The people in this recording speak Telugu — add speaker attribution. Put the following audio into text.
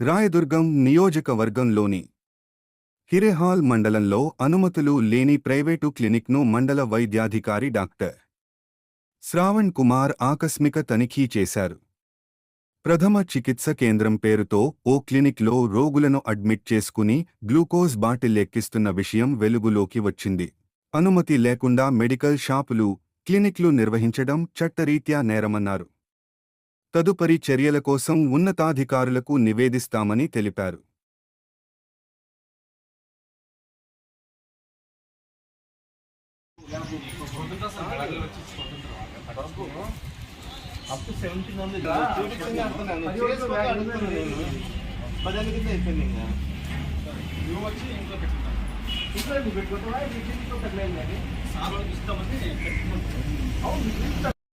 Speaker 1: రాయదుర్గం నియోజకవర్గంలోని హిరేహాల్ మండలంలో అనుమతులు లేని ప్రైవేటు క్లినిక్ను మండల వైద్యాధికారి డాక్టర్ శ్రావణ్ కుమార్ ఆకస్మిక తనిఖీ చేశారు. ప్రథమ చికిత్స కేంద్రం పేరుతో ఓ క్లినిక్లో రోగులను అడ్మిట్ చేసుకుని గ్లూకోజ్ బాటిల్ ఎక్కిస్తున్న విషయం వెలుగులోకి వచ్చింది. అనుమతి లేకుండా మెడికల్ షాపులు క్లినిక్లు నిర్వహించడం చట్టరీత్యా నేరమన్నారు. తదుపరి చర్యల కోసం ఉన్నతాధికారులకు నివేదిస్తామని తెలిపారు.
Speaker 2: సెవెంటీన్ ఉంది కింద అయిపోయింది ఇంకా
Speaker 3: నువ్వు వచ్చి ఇంట్లో పెట్టుకుంటాను
Speaker 2: ఇంట్లో పెట్టుకుంటావా ఇంట్లో పెట్టలేదు కానీ
Speaker 3: సార్ వాళ్ళకి ఇస్తామని పెట్టుకుంటాను
Speaker 2: అవును